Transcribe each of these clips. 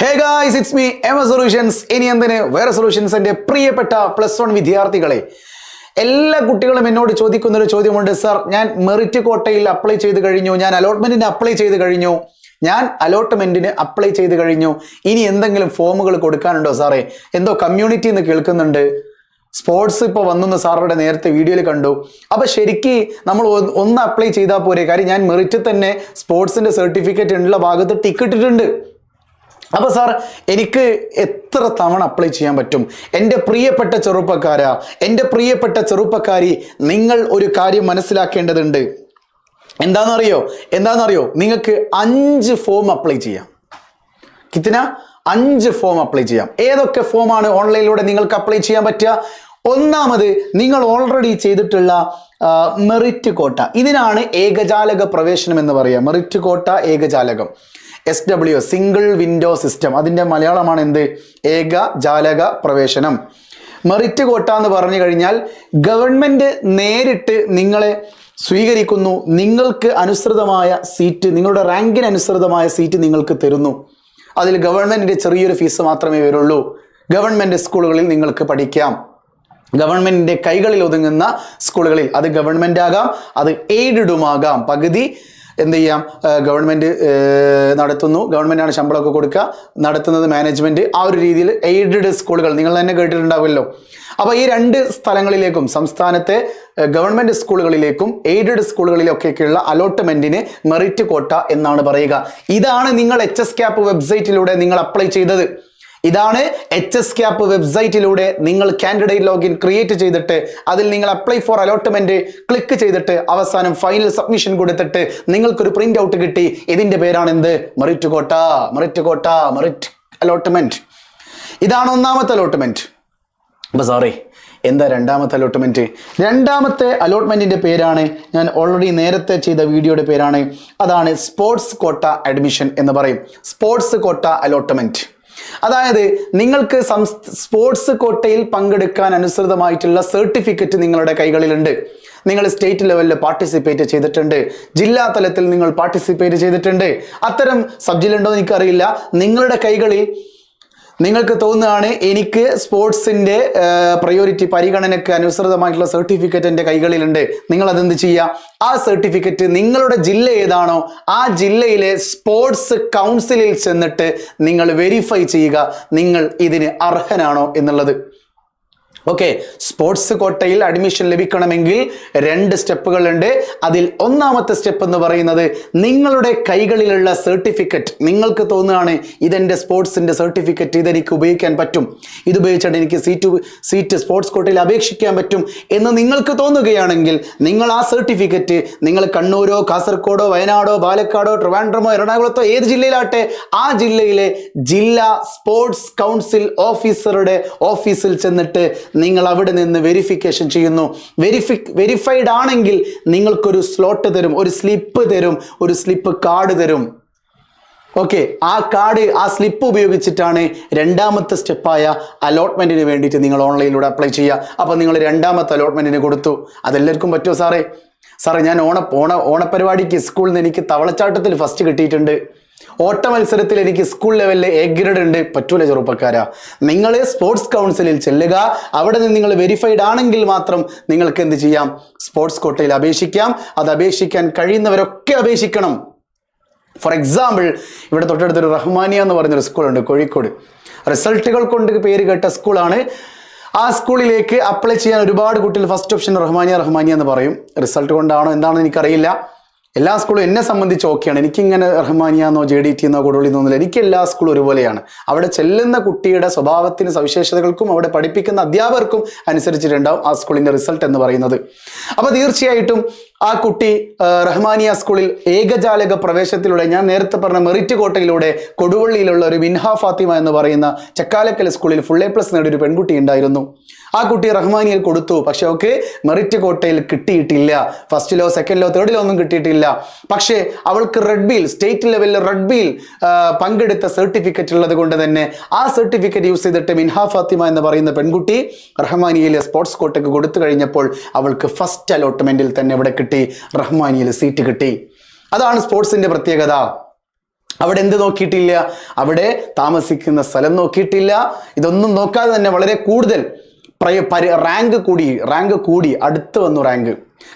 Hey guys it's me എമ solutions ഇനി എന്തിന്? വേറെ സൊല്യൂഷൻസിന്റെ പ്രിയപ്പെട്ട പ്ലസ് വൺ വിദ്യാർത്ഥികളെ. എല്ലാ കുട്ടികളും എന്നോട് ചോദിക്കുന്ന ഒരു ചോദ്യമുണ്ട് സർ ഞാൻ മെറിറ്റ് കോട്ടയിൽ അപ്ലൈ ചെയ്ത് കഴിഞ്ഞു ഞാൻ അലോട്ട്മെന്റിന് അപ്ലൈ ചെയ്ത് കഴിഞ്ഞു ഞാൻ അലോട്ട്മെന്റിന് അപ്ലൈ ചെയ്ത് കഴിഞ്ഞു. ഇനി എന്തെങ്കിലും ഫോമുകൾ കൊടുക്കാനുണ്ടോ സാറേ എന്തോ കമ്മ്യൂണിറ്റി എന്ന് കേൾക്കുന്നുണ്ട്. സ്പോർട്സ് ഇപ്പോൾ വന്നെന്ന് സാറുടെ നേരത്തെ വീഡിയോയിൽ കണ്ടു. അപ്പൊ ശരിക്ക് നമ്മൾ ഒന്ന് അപ്ലൈ ചെയ്താൽ പോരെ. കാര്യം ഞാൻ മെറിറ്റ് തന്നെ സ്പോർട്സിന്റെ സർട്ടിഫിക്കറ്റ് ഉള്ള ഭാഗത്ത് ടിക്കറ്റ് ഇട്ടിട്ടുണ്ട്. അപ്പോൾ സാർ എനിക്ക് എത്ര തവണ അപ്ലൈ ചെയ്യാൻ പറ്റും? എന്റെ പ്രിയപ്പെട്ട ചെറുപ്പക്കാരാ എന്റെ പ്രിയപ്പെട്ട ചെറുപ്പക്കാരി നിങ്ങൾ ഒരു കാര്യം മനസ്സിലാക്കേണ്ടതുണ്ട്. എന്താണെന്നറിയോ? എന്താണെന്നറിയോ? നിങ്ങൾക്ക് അഞ്ച് ഫോം അപ്ലൈ ചെയ്യാം. കിത്തിന അഞ്ച് ഫോം അപ്ലൈ ചെയ്യാം. ഏതൊക്കെ ഫോമാണ് ഓൺലൈനിലൂടെ നിങ്ങൾക്ക് അപ്ലൈ ചെയ്യാൻ പറ്റുക? ഒന്നാമത് നിങ്ങൾ ഓൾറെഡി ചെയ്തിട്ടുള്ള മെറിറ്റ് കോട്ട ഇതിനാണ് ഏകജാലക പ്രവേശനം എന്ന് പറയുക. Merit quota ഏകജാലകം. S W single window system അതിന്റെ മലയാളമാണ് എന്ത്? ഏക ജാലക പ്രവേശനം. മെറിറ്റ് കോട്ട എന്ന് പറഞ്ഞു കഴിഞ്ഞാൽ ഗവൺമെന്റ് നേരിട്ട് നിങ്ങളെ സ്വീകരിക്കുന്നു. നിങ്ങൾക്ക് അനുസൃതമായ സീറ്റ് നിങ്ങളുടെ റാങ്കിന് അനുസൃതമായ സീറ്റ് നിങ്ങൾക്ക് തരുന്നു. അതിൽ ഗവൺമെന്റിന്റെ ചെറിയൊരു ഫീസ് മാത്രമേ വരുള്ളൂ. ഗവൺമെന്റ് സ്കൂളുകളിൽ നിങ്ങൾക്ക് പഠിക്കാം. ഗവൺമെന്റിന്റെ കൈകളിൽ ഒതുങ്ങുന്ന സ്കൂളുകളിൽ അത് ഗവൺമെന്റ് ആകാം അത് എയ്ഡഡുമാകാം പകുതി എന്ത് ചെയ്യാം? ഗവൺമെന്റ് നടത്തുന്നു. ഗവൺമെന്റാണ് ശമ്പളമൊക്കെ കൊടുക്കുക. നടത്തുന്നത് മാനേജ്മെന്റ് ആ ഒരു രീതിയിൽ എയ്ഡഡ് സ്കൂളുകൾ. നിങ്ങൾ തന്നെ കേട്ടിട്ടുണ്ടാവുമല്ലോ. അപ്പോൾ ഈ രണ്ട് സ്ഥലങ്ങളിലേക്കും സംസ്ഥാനത്തെ ഗവൺമെന്റ് സ്കൂളുകളിലേക്കും എയ്ഡഡ് സ്കൂളുകളിലൊക്കെയുള്ള അലോട്ട്മെന്റിന് മെറിറ്റ് കോട്ട എന്നാണ് പറയുക. ഇതാണ് നിങ്ങൾ എച്ച് എസ് ക്യാപ്പ് വെബ്സൈറ്റിലൂടെ നിങ്ങൾ അപ്ലൈ ചെയ്തത്. ഇതാണ് എച്ച് എസ് ക്യാപ്പ് വെബ്സൈറ്റിലൂടെ നിങ്ങൾ കാൻഡിഡേറ്റ് ലോഗിൻ ക്രിയേറ്റ് ചെയ്തിട്ട് അതിൽ നിങ്ങൾ അപ്ലൈ ഫോർ അലോട്ട്മെന്റ് ക്ലിക്ക് ചെയ്തിട്ട് അവസാനം ഫൈനൽ സബ്മിഷൻ കൊടുത്തിട്ട് നിങ്ങൾക്കൊരു പ്രിന്റ് ഔട്ട് കിട്ടി. ഇതിന്റെ പേരാണ് എന്ത് മെറിറ്റ് കോട്ട മെറിറ്റ് കോട്ട മെറിറ്റ് അലോട്ട്മെന്റ് ഇതാണ് ഒന്നാമത്തെ അലോട്ട്മെന്റ് സോറി എന്താ രണ്ടാമത്തെ അലോട്ട്മെന്റ് രണ്ടാമത്തെ അലോട്ട്മെന്റിന്റെ പേരാണ് ഞാൻ ഓൾറെഡി നേരത്തെ ചെയ്ത വീഡിയോയുടെ പേരാണ്. അതാണ് സ്പോർട്സ് കോട്ട അഡ്മിഷൻ എന്ന് പറയും. സ്പോർട്സ് കോട്ട അലോട്ട്മെന്റ് അതായത് നിങ്ങൾക്ക് സ്പോർട്സ് കോട്ടയിൽ പങ്കെടുക്കാൻ അനുസൃതമായിട്ടുള്ള സർട്ടിഫിക്കറ്റ് നിങ്ങളുടെ കൈകളിലുണ്ട്. നിങ്ങൾ സ്റ്റേറ്റ് ലെവലിൽ പാർട്ടിസിപ്പേറ്റ് ചെയ്തിട്ടുണ്ട്. ജില്ലാ തലത്തിൽ നിങ്ങൾ പാർട്ടിസിപ്പേറ്റ് ചെയ്തിട്ടുണ്ട്. അത്തരം സബ്ജിലുണ്ടോ എനിക്കറിയില്ല. നിങ്ങളുടെ കൈകളിൽ നിങ്ങൾക്ക് തോന്നുകയാണ് എനിക്ക് സ്പോർട്സിന്റെ പ്രയോറിറ്റി പരിഗണനയ്ക്ക് അനുസൃതമായിട്ടുള്ള സർട്ടിഫിക്കറ്റ് എന്റെ കൈകളിലുണ്ട്. നിങ്ങൾ അതെന്ത് ചെയ്യുക? ആ സർട്ടിഫിക്കറ്റ് നിങ്ങളുടെ ജില്ല ഏതാണോ ആ ജില്ലയിലെ സ്പോർട്സ് കൗൺസിലിൽ ചെന്നിട്ട് നിങ്ങൾ വെരിഫൈ ചെയ്യുക. നിങ്ങൾ ഇതിന് അർഹനാണോ എന്നുള്ളത്. ഓക്കെ സ്പോർട്സ് കോട്ടയിൽ അഡ്മിഷൻ ലഭിക്കണമെങ്കിൽ രണ്ട് സ്റ്റെപ്പുകളുണ്ട്. അതിൽ ഒന്നാമത്തെ സ്റ്റെപ്പ് എന്ന് പറയുന്നത് നിങ്ങളുടെ കൈകളിലുള്ള സർട്ടിഫിക്കറ്റ് നിങ്ങൾക്ക് തോന്നുകയാണ് ഇതെന്റെ സ്പോർട്സിന്റെ സർട്ടിഫിക്കറ്റ് ഇതെനിക്ക് ഉപയോഗിക്കാൻ പറ്റും. ഇത് ഉപയോഗിച്ചിട്ട് എനിക്ക് സീറ്റ് സീറ്റ് സ്പോർട്സ് കോട്ടയിൽ അപേക്ഷിക്കാൻ പറ്റും എന്ന് നിങ്ങൾക്ക് തോന്നുകയാണെങ്കിൽ നിങ്ങൾ ആ സർട്ടിഫിക്കറ്റ് നിങ്ങൾ കണ്ണൂരോ കാസർഗോഡോ വയനാടോ പാലക്കാടോ ട്രിവാൻഡ്രമോ എറണാകുളത്തോ ഏത് ജില്ലയിലാട്ടെ ആ ജില്ലയിലെ ജില്ലാ സ്പോർട്സ് കൗൺസിൽ ഓഫീസറുടെ ഓഫീസിൽ ചെന്നിട്ട് നിങ്ങൾ അവിടെ നിന്ന് വെരിഫിക്കേഷൻ ചെയ്യുന്നു. വെരിഫി വെരിഫൈഡ് ആണെങ്കിൽ നിങ്ങൾക്കൊരു സ്ലോട്ട് തരും ഒരു സ്ലിപ്പ് തരും ഒരു സ്ലിപ്പ് കാർഡ് തരും. ഓക്കെ ആ കാർഡ് ആ സ്ലിപ്പ് ഉപയോഗിച്ചിട്ടാണ് രണ്ടാമത്തെ സ്റ്റെപ്പായ അലോട്ട്മെന്റിന് വേണ്ടിയിട്ട് നിങ്ങൾ ഓൺലൈനിലൂടെ അപ്ലൈ ചെയ്യുക. അപ്പോൾ നിങ്ങൾ രണ്ടാമത്തെ അലോട്ട്മെന്റിന് കൊടുത്തു. അതെല്ലാവർക്കും പറ്റുമോ സാറേ? സാറേ ഞാൻ ഓണ ഓണ ഓണപരിപാടിക്ക് സ്കൂളിൽ നിന്ന് എനിക്ക് തവളച്ചാട്ടത്തിൽ ഫസ്റ്റ് കിട്ടിയിട്ടുണ്ട്. ഓട്ട മത്സരത്തിൽ എനിക്ക് സ്കൂൾ ലെവലിൽ എ ഗ്രേഡ് ഉണ്ട്. പറ്റൂല ചെറുപ്പക്കാരാ. നിങ്ങൾ സ്പോർട്സ് കൗൺസിലിൽ ചെല്ലുക. അവിടെ നിന്ന് നിങ്ങൾ വെരിഫൈഡ് ആണെങ്കിൽ മാത്രം നിങ്ങൾക്ക് എന്ത് ചെയ്യാം? സ്പോർട്സ് കോട്ടയിൽ അപേക്ഷിക്കാം. അത് അപേക്ഷിക്കാൻ കഴിയുന്നവരൊക്കെ അപേക്ഷിക്കണം. ഫോർ എക്സാമ്പിൾ ഇവിടെ തൊട്ടടുത്തൊരു റഹ്മാനിയ എന്ന് പറഞ്ഞൊരു സ്കൂളുണ്ട് കോഴിക്കോട്. റിസൾട്ടുകൾ കൊണ്ട് പേര് കേട്ട സ്കൂളാണ് ആ സ്കൂളിലേക്ക് അപ്ലൈ ചെയ്യാൻ ഒരുപാട് കുട്ടികൾ ഫസ്റ്റ് ഓപ്ഷൻ റഹ്മാനിയ റഹ്മാനിയ എന്ന് പറയും. റിസൾട്ട് കൊണ്ടാണോ എന്താണെന്ന് എനിക്കറിയില്ല. എല്ലാ സ്കൂളും എന്നെ സംബന്ധിച്ച് ഓക്കെയാണ്. എനിക്കിങ്ങനെ റഹ്മാനിയ എന്നോ ജെ ഡി ടി എന്നോ കൊടുവള്ളി എന്നൊന്നുമില്ല എനിക്ക് എല്ലാ സ്കൂളും ഒരുപോലെയാണ്. അവിടെ ചെല്ലുന്ന കുട്ടിയുടെ സ്വഭാവത്തിന് സവിശേഷതകൾക്കും അവിടെ പഠിപ്പിക്കുന്ന അധ്യാപകർക്കും അനുസരിച്ചിട്ടുണ്ടാവും ആ സ്കൂളിന്റെ റിസൾട്ട് എന്ന് പറയുന്നത്. അപ്പോൾ തീർച്ചയായിട്ടും ആ കുട്ടി റഹ്മാനിയ സ്കൂളിൽ ഏകജാലക പ്രവേശത്തിലൂടെ ഞാൻ നേരത്തെ പറഞ്ഞ മെറിറ്റ് കോട്ടയിലൂടെ കൊടുവള്ളിയിലുള്ള ഒരു മിൻഹ ഫാത്തിമ എന്ന് പറയുന്ന ചക്കാലക്കൽ സ്കൂളിൽ ഫുൾ എ പ്ലസ് നേടിയ ഒരു പെൺകുട്ടി ഉണ്ടായിരുന്നു. ആ കുട്ടി റഹ്മാനിയിൽ കൊടുത്തു. പക്ഷെ അവൾക്ക് മെറിറ്റ് കോട്ടയിൽ കിട്ടിയിട്ടില്ല. ഫസ്റ്റിലോ സെക്കൻഡിലോ തേർഡിലോ ഒന്നും കിട്ടിയിട്ടില്ല. പക്ഷേ അവൾക്ക് റെഡ് ബീൽ സ്റ്റേറ്റ് ലെവലിൽ റെഡ് ബീൽ പങ്കെടുത്ത സർട്ടിഫിക്കറ്റ് ഉള്ളത് കൊണ്ട് തന്നെ ആ സർട്ടിഫിക്കറ്റ് യൂസ് ചെയ്തിട്ട് മിൻഹാ ഫാത്തിമ എന്ന് പറയുന്ന പെൺകുട്ടി റഹ്മാനിയിലെ സ്പോർട്സ് കോട്ടയ്ക്ക് കൊടുത്തു കഴിഞ്ഞപ്പോൾ അവൾക്ക് ഫസ്റ്റ് അലോട്ട്മെന്റിൽ തന്നെ ഇവിടെ കിട്ടി. റഹ്മാനിയിൽ സീറ്റ് കിട്ടി. അതാണ് സ്പോർട്സിന്റെ പ്രത്യേകത. അവിടെ എന്ത് നോക്കിയിട്ടില്ല? അവിടെ താമസിക്കുന്ന സ്ഥലം നോക്കിയിട്ടില്ല. ഇതൊന്നും നോക്കാതെ തന്നെ വളരെ കൂടുതൽ റാങ്ക് കൂടി റാങ്ക് കൂടി അടുത്ത് വന്നു റാങ്ക്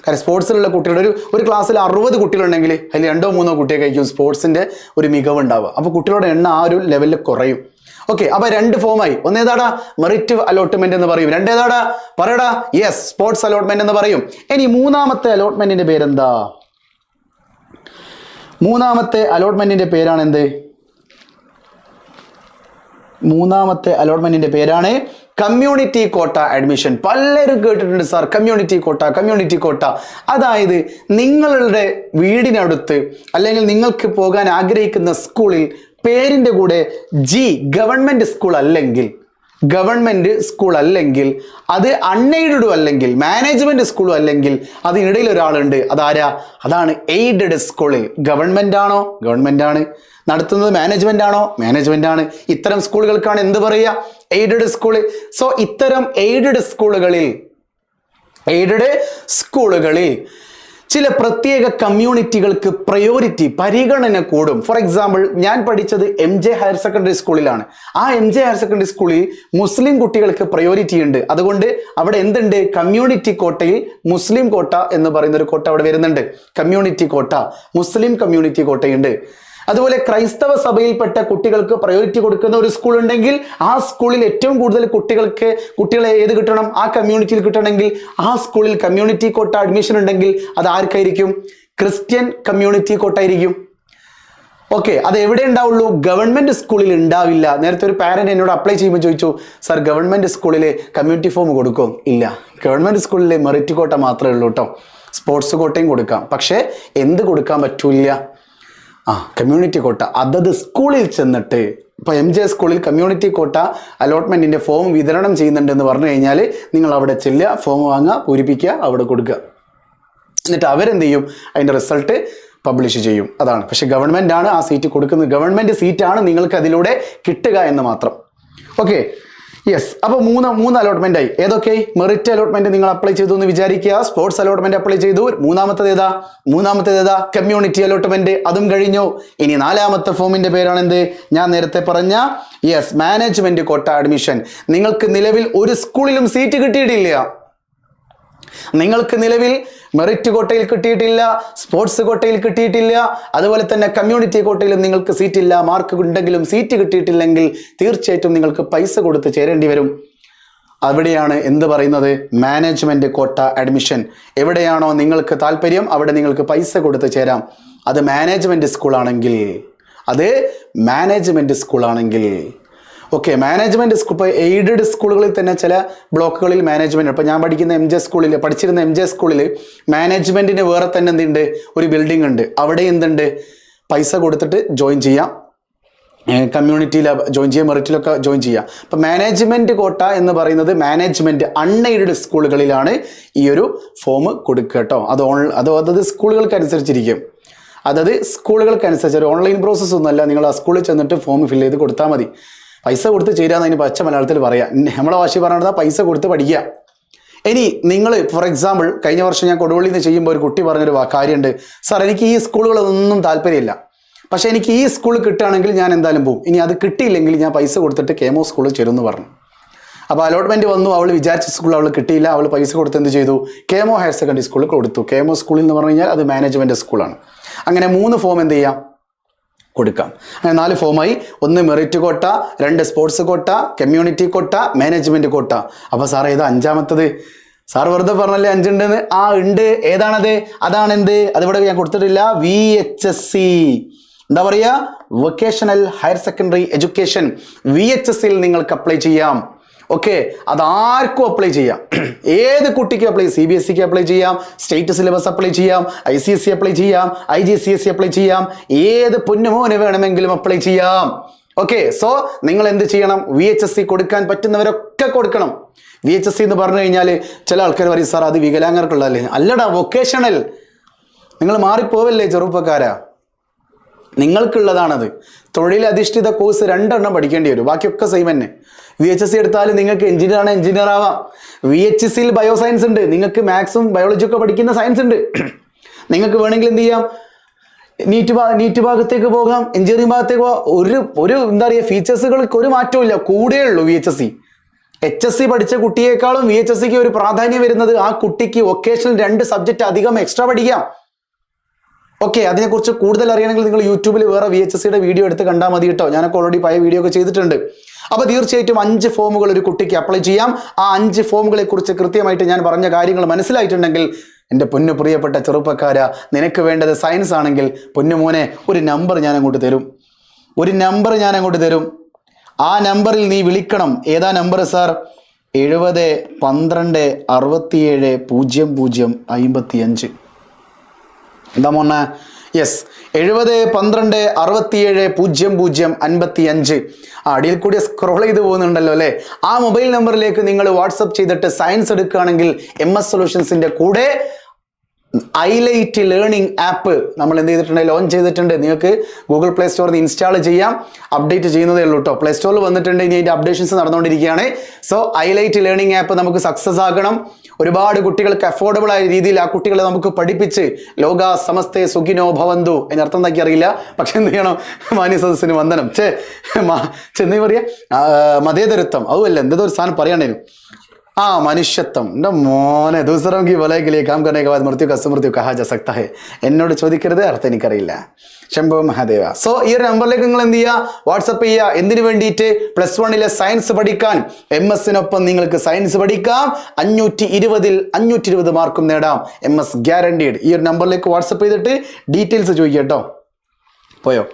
കാരണം സ്പോർട്സിലുള്ള കുട്ടികളുടെ ഒരു ഒരു ക്ലാസ്സിൽ അറുപത് കുട്ടികളുണ്ടെങ്കിൽ അതിൽ രണ്ടോ മൂന്നോ കുട്ടിയൊക്കെയായിരിക്കും സ്പോർട്സിന്റെ ഒരു മികവ് ഉണ്ടാവുക അപ്പോൾ കുട്ടികളുടെ എണ്ണം ആ ഒരു ലെവലിൽ കുറയും. ഓക്കെ അപ്പൊ രണ്ട് ഫോമായി ഒന്ന് ഏതാടാ? മെറിറ്റ് അലോട്ട്മെന്റ് എന്ന് പറയും. രണ്ടേതാടാ പറയടാ. യെസ് സ്പോർട്സ് അലോട്ട്മെന്റ് എന്ന് പറയും. ഇനി മൂന്നാമത്തെ അലോട്ട്മെന്റിന്റെ പേരെന്താ? മൂന്നാമത്തെ അലോട്ട്മെന്റിന്റെ പേരാണ് എന്ത്? മൂന്നാമത്തെ അലോട്ട്മെന്റിന്റെ പേരാണ് കമ്മ്യൂണിറ്റി കോട്ട അഡ്മിഷൻ. പലരും കേട്ടിട്ടുണ്ട് sir community quota community quota. അതായത് നിങ്ങളുടെ വീടിനടുത്ത് അല്ലെങ്കിൽ നിങ്ങൾക്ക് പോകാൻ ആഗ്രഹിക്കുന്ന സ്കൂളിൽ പേരിന്റെ കൂടെ ജി ഗവൺമെന്റ് സ്കൂൾ അല്ലെങ്കിൽ ഗവൺമെന്റ് സ്കൂൾ അല്ലെങ്കിൽ അത് അൺഎയ്ഡഡും അല്ലെങ്കിൽ മാനേജ്മെന്റ് സ്കൂളും അല്ലെങ്കിൽ അതിനിടയിൽ ഒരാളുണ്ട്. അതാരാ? അതാണ് എയ്ഡഡ് സ്കൂളിൽ. ഗവൺമെന്റ് ആണോ? ഗവൺമെന്റ് ആണ്. നടത്തുന്നത് മാനേജ്മെന്റ് ആണോ? മാനേജ്മെന്റ് ആണ്. ഇത്തരം സ്കൂളുകൾക്കാണ് എന്ത് പറയുക? എയ്ഡഡ് സ്കൂൾ സോ ഇത്തരം എയ്ഡഡ് സ്കൂളുകളിൽ എയ്ഡഡ് സ്കൂളുകളിൽ ചില പ്രത്യേക കമ്മ്യൂണിറ്റികൾക്ക് പ്രയോറിറ്റി പരിഗണന കൂടും. ഫോർ എക്സാമ്പിൾ ഞാൻ പഠിച്ചത് എം ജെ ഹയർ സെക്കൻഡറി സ്കൂളിലാണ് ആ എം ജെ ഹയർ സെക്കൻഡറി സ്കൂളിൽ മുസ്ലിം കുട്ടികൾക്ക് പ്രയോറിറ്റി ഉണ്ട്. അതുകൊണ്ട് അവിടെ എന്തുണ്ട്? കമ്മ്യൂണിറ്റി കോട്ടയിൽ മുസ്ലിം കോട്ട എന്ന് പറയുന്ന ഒരു കോട്ട അവിടെ വരുന്നുണ്ട്. Community quota Muslim community കോട്ടയുണ്ട്. അതുപോലെ ക്രൈസ്തവ സഭയിൽപ്പെട്ട കുട്ടികൾക്ക് പ്രയോറിറ്റി കൊടുക്കുന്ന ഒരു സ്കൂൾ ഉണ്ടെങ്കിൽ ആ സ്കൂളിൽ ഏറ്റവും കൂടുതൽ കുട്ടികൾക്ക് കുട്ടികളെ ഏത് കിട്ടണം? ആ കമ്മ്യൂണിറ്റിയിൽ കിട്ടണമെങ്കിൽ ആ സ്കൂളിൽ കമ്മ്യൂണിറ്റി കോട്ട അഡ്മിഷൻ ഉണ്ടെങ്കിൽ അത് ആർക്കായിരിക്കും? ക്രിസ്ത്യൻ കമ്മ്യൂണിറ്റി കോട്ട ആയിരിക്കും. ഓക്കെ അത് എവിടെ ഉണ്ടാവുള്ളൂ? ഗവൺമെന്റ് സ്കൂളിൽ ഉണ്ടാവില്ല. നേരത്തെ ഒരു പാരന്റ് എന്നോട് അപ്ലൈ ചെയ്യുമ്പോൾ ചോദിച്ചു സർ ഗവൺമെന്റ് സ്കൂളിൽ കമ്മ്യൂണിറ്റി ഫോം കൊടുക്കും? ഇല്ല. ഗവൺമെന്റ് സ്കൂളിൽ മെറിറ്റ് കോട്ട മാത്രമേ ഉള്ളൂ കേട്ടോ സ്പോർട്സ് കോട്ടയും കൊടുക്കാം. പക്ഷേ എന്ത് കൊടുക്കാൻ പറ്റൂല ആ കമ്മ്യൂണിറ്റി കോട്ട അതത് സ്കൂളിൽ ചെന്നിട്ട് ഇപ്പോൾ എം ജെ സ്കൂളിൽ കമ്മ്യൂണിറ്റി കോട്ട അലോട്ട്മെന്റിന്റെ ഫോം വിതരണം ചെയ്യുന്നുണ്ടെന്ന് പറഞ്ഞു കഴിഞ്ഞാൽ നിങ്ങൾ അവിടെ ചെല്ലുക ഫോം വാങ്ങുക പൂരിപ്പിക്കുക അവിടെ കൊടുക്കുക. എന്നിട്ട് അവരെന്ത് ചെയ്യും അതിന്റെ റിസൾട്ട് പബ്ലിഷ് ചെയ്യും. അതാണ്. പക്ഷേ ഗവൺമെന്റ് ആണ് ആ സീറ്റ് കൊടുക്കുന്നത്. ഗവൺമെന്റ് സീറ്റാണ് നിങ്ങൾക്ക് അതിലൂടെ കിട്ടുക എന്ന് മാത്രം. ഓക്കെ യെസ് അപ്പോൾ മൂന്ന് മൂന്ന് അലോട്ട്മെന്റ് ആയി. ഏതൊക്കെ? മെറിറ്റ് അലോട്ട്മെന്റ് നിങ്ങൾ അപ്ലൈ ചെയ്തു എന്ന് വിചാരിക്കുക. സ്പോർട്സ് അലോട്ട്മെന്റ് അപ്ലൈ ചെയ്തു. മൂന്നാമത്തേത് ഏതാ? മൂന്നാമത്തേത് ഏതാ? കമ്മ്യൂണിറ്റി അലോട്ട്മെന്റ് അതും കഴിഞ്ഞു. ഇനി നാലാമത്തെ ഫോമിന്റെ പേരാണ് എന്ത് ഞാൻ നേരത്തെ പറഞ്ഞ യെസ് മാനേജ്മെന്റ് കോട്ട അഡ്മിഷൻ നിങ്ങൾക്ക് നിലവിൽ ഒരു സ്കൂളിലും സീറ്റ് കിട്ടിയിട്ടില്ല. നിങ്ങൾക്ക് നിലവിൽ മെറിറ്റ് കോട്ടയിൽ കിട്ടിയിട്ടില്ല സ്പോർട്സ് കോട്ടയിൽ കിട്ടിയിട്ടില്ല അതുപോലെ തന്നെ കമ്മ്യൂണിറ്റി കോട്ടയിലും നിങ്ങൾക്ക് സീറ്റില്ല മാർക്ക് ഉണ്ടെങ്കിലും സീറ്റ് കിട്ടിയിട്ടില്ലെങ്കിൽ തീർച്ചയായിട്ടും നിങ്ങൾക്ക് പൈസ കൊടുത്ത് ചേരേണ്ടി വരും. അവിടെയാണ് എന്ത് പറയുന്നത്? മാനേജ്മെന്റ് കോട്ട അഡ്മിഷൻ എവിടെയാണോ നിങ്ങൾക്ക് താല്പര്യം അവിടെ നിങ്ങൾക്ക് പൈസ കൊടുത്ത് ചേരാം. അത് മാനേജ്മെന്റ് സ്കൂളാണെങ്കിൽ അത് മാനേജ്മെന്റ് സ്കൂളാണെങ്കിൽ ഓക്കെ മാനേജ്മെന്റ് ഇപ്പോൾ എയ്ഡഡ് സ്കൂളുകളിൽ തന്നെ ചില ബ്ലോക്കുകളിൽ മാനേജ്മെന്റ് ഇപ്പോൾ ഞാൻ പഠിക്കുന്ന എം ജെ സ്കൂളിൽ പഠിച്ചിരുന്ന എം ജെ സ്കൂളിൽ മാനേജ്മെന്റിന് വേറെ തന്നെ എന്തുണ്ട്? ഒരു ബിൽഡിംഗ് ഉണ്ട്. അവിടെ എന്തുണ്ട്? പൈസ കൊടുത്തിട്ട് ജോയിൻ ചെയ്യാം. കമ്മ്യൂണിറ്റിയിൽ ജോയിൻ ചെയ്യാം മെറിറ്റിലൊക്കെ ജോയിൻ ചെയ്യാം. അപ്പം മാനേജ്മെന്റ് കോട്ട എന്ന് പറയുന്നത് മാനേജ്മെന്റ് അൺഎയ്ഡഡ് സ്കൂളുകളിലാണ് ഈ ഒരു ഫോം കൊടുക്കുക കേട്ടോ. അത് ഓൺ അത് അതത് സ്കൂളുകൾക്ക് അനുസരിച്ചിരിക്കും അതത് സ്കൂളുകൾക്ക് അനുസരിച്ച് ഒരു ഓൺലൈൻ പ്രോസസ്സൊന്നുമല്ല നിങ്ങൾ ആ സ്കൂളിൽ ചെന്നിട്ട് ഫോം ഫില്ല് ചെയ്ത് കൊടുത്താൽ മതി. പൈസ കൊടുത്ത് ചേരാന്ന് അതിന് പച്ച മലയാളത്തിൽ പറയാം. നമ്മളെ വാശി പറഞ്ഞത് പൈസ കൊടുത്ത് പഠിക്കുക. ഇനി നിങ്ങൾ ഫോർ എക്സാമ്പിൾ കഴിഞ്ഞ വർഷം ഞാൻ കൊടുവള്ളിയിൽ ചെയ്യുമ്പോൾ ഒരു കുട്ടി പറഞ്ഞൊരു കാര്യമുണ്ട്. സാർ എനിക്ക് ഈ സ്കൂളുകളൊന്നും താല്പര്യമില്ല. പക്ഷേ എനിക്ക് ഈ സ്കൂൾ കിട്ടുകയാണെങ്കിൽ ഞാൻ എന്തായാലും പോകും ഇനി അത് കിട്ടിയില്ലെങ്കിൽ ഞാൻ പൈസ കൊടുത്തിട്ട് കേമോ സ്കൂളിൽ ചേരുമെന്ന് പറഞ്ഞു. അപ്പോൾ അലോട്ട്മെന്റ് വന്നു. അവൾ വിചാരിച്ച സ്കൂൾ അവൾ കിട്ടിയില്ല. അവൾ പൈസ കൊടുത്ത് എന്ത് ചെയ്തു? കേമോ ഹയർ സെക്കൻഡറി സ്കൂളിൽ കൊടുത്തു. കേമോ സ്കൂളിൽ എന്ന് പറഞ്ഞു കഴിഞ്ഞാൽ അത് മാനേജ്മെന്റ് സ്കൂളാണ്. അങ്ങനെ മൂന്ന് ഫോം എന്ത് ചെയ്യാം? കൊടുക്കാം. അങ്ങനെ നാല് ഫോമായി ഒന്ന് മെറിറ്റ് കോട്ട രണ്ട് sports quota community quota management കോട്ട. അപ്പോൾ സാർ ഏതാ അഞ്ചാമത്തത്? സാർ വെറുതെ പറഞ്ഞല്ലേ അഞ്ചുണ്ടെന്ന്? ആ ഉണ്ട്. ഏതാണത്? അതാണ് എന്ത് അതിവിടെ ഞാൻ കൊടുത്തിട്ടില്ല. വി എച്ച് എസ് സി എന്താ പറയുക vocational higher secondary education V H S സിയിൽ നിങ്ങൾക്ക് അപ്ലൈ ചെയ്യാം. ഓക്കെ അതാർക്കും അപ്ലൈ ചെയ്യാം. ഏത് കുട്ടിക്കും അപ്ലൈ സി ബി എസ് സിക്ക് അപ്ലൈ ചെയ്യാം സ്റ്റേറ്റ് സിലബസ് അപ്ലൈ ചെയ്യാം I C S C apply ചെയ്യാം I G C S C apply ചെയ്യാം ഏത് പൊന്നുമോന് വേണമെങ്കിലും അപ്ലൈ ചെയ്യാം. ഓക്കെ സോ നിങ്ങൾ എന്ത് ചെയ്യണം? വി എച്ച് എസ് സി കൊടുക്കാൻ പറ്റുന്നവരൊക്കെ കൊടുക്കണം. വി എച്ച് എസ് സി എന്ന് പറഞ്ഞു കഴിഞ്ഞാൽ ചില ആൾക്കാർ പറയും സാർ അത് വികലാംഗർക്കുള്ളതല്ലേ? അല്ലടാ വൊക്കേഷണൽ നിങ്ങൾ മാറിപ്പോവല്ലേ ചെറുപ്പക്കാരാ? നിങ്ങൾക്കുള്ളതാണത്. തൊഴിലധിഷ്ഠിത കോഴ്സ് രണ്ടെണ്ണം പഠിക്കേണ്ടി വരും. ബാക്കിയൊക്കെ സെയിം തന്നെ. വി എച്ച് എസ് സി എടുത്താൽ നിങ്ങൾക്ക് എഞ്ചിനീയർ ആണ് എഞ്ചിനീയർ ആവാം. വി എച്ച് എസ് സിയിൽ ബയോ സയൻസ് ഉണ്ട്. നിങ്ങൾക്ക് മാത്സും ബയോളജിയും ഒക്കെ പഠിക്കുന്ന സയൻസ് ഉണ്ട്. നിങ്ങൾക്ക് വേണമെങ്കിൽ എന്ത് ചെയ്യാം? നീറ്റ് ഭാ നീറ്റ് ഭാഗത്തേക്ക് പോകാം. എഞ്ചിനീയറിംഗ് ഭാഗത്തേക്ക് പോകാം. ഒരു ഒരു എന്താ പറയുക ഫീച്ചേഴ്സുകൾക്ക് ഒരു മാറ്റവും ഇല്ല. ഉള്ളൂ V H S C H S C പഠിച്ച കുട്ടിയേക്കാളും വി എച്ച് എസ് സിക്ക് ഒരു പ്രാധാന്യം വരുന്നത് ആ കുട്ടിക്ക് വൊക്കേഷണൽ രണ്ട് സബ്ജക്റ്റ് അധികം എക്സ്ട്രാ പഠിക്കാം. ഓക്കെ അതിനെക്കുറിച്ച് കൂടുതൽ അറിയണമെങ്കിൽ നിങ്ങൾ യൂട്യൂബിൽ വേറെ വി എച്ച് എസ് സിയുടെ വീഡിയോ എടുത്ത് കണ്ടാൽ മതി കേട്ടോ. ഞാനൊക്കെ ഓൾറെഡി പഴയ വീഡിയോ ഒക്കെ ചെയ്തിട്ടുണ്ട്. അപ്പോൾ തീർച്ചയായിട്ടും അഞ്ച് ഫോമുകൾ ഒരു കുട്ടിക്ക് അപ്ലൈ ചെയ്യാം. ആ അഞ്ച് ഫോമുകളെ കുറിച്ച് കൃത്യമായിട്ട് ഞാൻ പറഞ്ഞ കാര്യങ്ങൾ മനസ്സിലായിട്ടുണ്ടെങ്കിൽ എന്റെ പൊന്നു പ്രിയപ്പെട്ട ചെറുപ്പക്കാര നിനക്ക് വേണ്ടത് സയൻസ് ആണെങ്കിൽ പൊന്നുമോനെ ഒരു നമ്പർ ഞാൻ അങ്ങോട്ട് തരും. ഒരു നമ്പർ ഞാൻ അങ്ങോട്ട് തരും. ആ നമ്പറിൽ നീ വിളിക്കണം. ഏതാ നമ്പർ സാർ എഴുപത് പന്ത്രണ്ട് അറുപത്തിയേഴ് പൂജ്യം പൂജ്യം അമ്പത്തി അഞ്ച് എന്താ മോണ്ണ യെസ് എഴുപത് പന്ത്രണ്ട് അറുപത്തിയേഴ് പൂജ്യം പൂജ്യം അൻപത്തി അഞ്ച് ആ അടിയിൽ കൂടി സ്ക്രോൾ ചെയ്ത് പോകുന്നുണ്ടല്ലോ അല്ലേ? ആ മൊബൈൽ നമ്പറിലേക്ക് നിങ്ങൾ വാട്സപ്പ് ചെയ്തിട്ട് സയൻസ് എടുക്കുകയാണെങ്കിൽ എം എസ് സൊല്യൂഷൻസിന്റെ കൂടെ ഐലൈറ്റ് ലേണിംഗ് ആപ്പ് നമ്മൾ എന്ത് ചെയ്തിട്ടുണ്ട്? ലോഞ്ച് ചെയ്തിട്ടുണ്ട്. നിങ്ങൾക്ക് ഗൂഗിൾ പ്ലേ സ്റ്റോറിൽ നിന്ന് ഇൻസ്റ്റാൾ ചെയ്യാം. അപ്ഡേറ്റ് ചെയ്യുന്നതേ ഉള്ളൂ കേട്ടോ പ്ലേ സ്റ്റോറിൽ വന്നിട്ടുണ്ട്. ഇനി അതിന്റെ അപ്ഡേഷൻസ് നടന്നുകൊണ്ടിരിക്കുകയാണ്. സോ ഐലൈറ്റ് ലേണിംഗ് ആപ്പ് നമുക്ക് സക്സസ് ആകണം. ഒരുപാട് കുട്ടികൾക്ക് അഫോർഡബിൾ ആയ രീതിയിൽ ആ കുട്ടികളെ നമുക്ക് പഠിപ്പിച്ച് ലോക സമസ്തേ സുഖിനോ ഭവന്തു എന്നർത്ഥം എന്താക്കി അറിയില്ല. പക്ഷെ എന്ത് ചെയ്യണം? മാന്യ സദസ്സിന് വന്ദനം. ചേ ചെന്നൈ പറയാ? മതേതരത്വം. അതുമല്ല എന്തോ ഒരു സാധനം പറയണേനു ആ മനുഷ്യത്വം. എന്റെ മോനെ ദൂസറം കി വലയ കലിയെ കാം കരനെ ബാദ് മൃത്യു കസ് മൃത്യു കഹാ ജാ സക്ത എന്നോട് ചോദിക്കരുത് അർത്ഥം എനിക്കറിയില്ല. ശംഭവ മഹാദേവ. സോ ഈ ഒരു നമ്പറിലേക്ക് നിങ്ങൾ എന്ത് ചെയ്യുക വാട്സപ്പ് ചെയ്യുക എന്തിനു വേണ്ടിയിട്ട്? പ്ലസ് വണ്ണിലെ സയൻസ് പഠിക്കാൻ. എം എസിനൊപ്പം നിങ്ങൾക്ക് സയൻസ് പഠിക്കാം. അഞ്ഞൂറ്റി ഇരുപതിൽ അഞ്ഞൂറ്റി ഇരുപത് മാർക്കും നേടാം. എം എസ് ഗ്യാരണ്ടീഡ് ഈ ഒരു നമ്പറിലേക്ക് വാട്സപ്പ് ചെയ്തിട്ട് ഡീറ്റെയിൽസ് ചോദിക്കുക കേട്ടോ. പോയോ?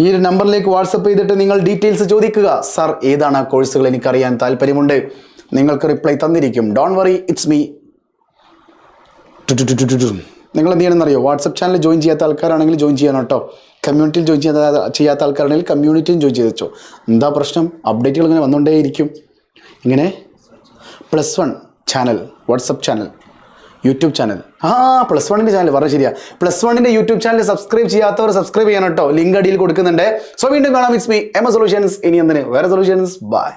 ഈ ഒരു നമ്പറിലേക്ക് വാട്സപ്പ് ചെയ്തിട്ട് നിങ്ങൾ ഡീറ്റെയിൽസ് ചോദിക്കുക. സർ ഏതാണ് ആ കോഴ്സുകൾ എനിക്കറിയാൻ താല്പര്യമുണ്ട്. നിങ്ങൾക്ക് റിപ്ലൈ തന്നിരിക്കും. ഡോൺ വറി ഇറ്റ്സ് മീ നിങ്ങൾ എന്ത് ചെയ്യണമെന്നറിയോ? വാട്സപ്പ് ചാനൽ ജോയിൻ ചെയ്യാത്ത ആൾക്കാരാണെങ്കിൽ ജോയിൻ ചെയ്യണം കേട്ടോ. കമ്മ്യൂണിറ്റിയിൽ ജോയിൻ ചെയ്യാത്ത ചെയ്യാത്ത ആൾക്കാരാണെങ്കിൽ കമ്മ്യൂണിറ്റിയും ജോയിൻ ചെയ്ത് വെച്ചോ. എന്താ പ്രശ്നം? അപ്ഡേറ്റുകൾ ഇങ്ങനെ വന്നുകൊണ്ടേയിരിക്കും. ഇങ്ങനെ? Plus one channel WhatsApp channel YouTube channel ആ പ്ലസ് വണ്ണിന്റെ ചാനൽ പറഞ്ഞ ശരിയാ. പ്ലസ് വണ്ണിന്റെ യൂട്യൂബ് ചാനൽ സബ്സ്ക്രൈബ് ചെയ്യാത്തവർ സബ്സ്ക്രൈബ് ചെയ്യണം കേട്ടോ. ലിങ്ക് അടിയിൽ കൊടുക്കുന്നുണ്ട്. സോ വീണ്ടും കാണാം ഇറ്റ്സ് മീ എം സൊല്യൂഷൻസ് ഇനി എന്തിന്? വേറെ സൊല്യൂഷൻസ് ബൈ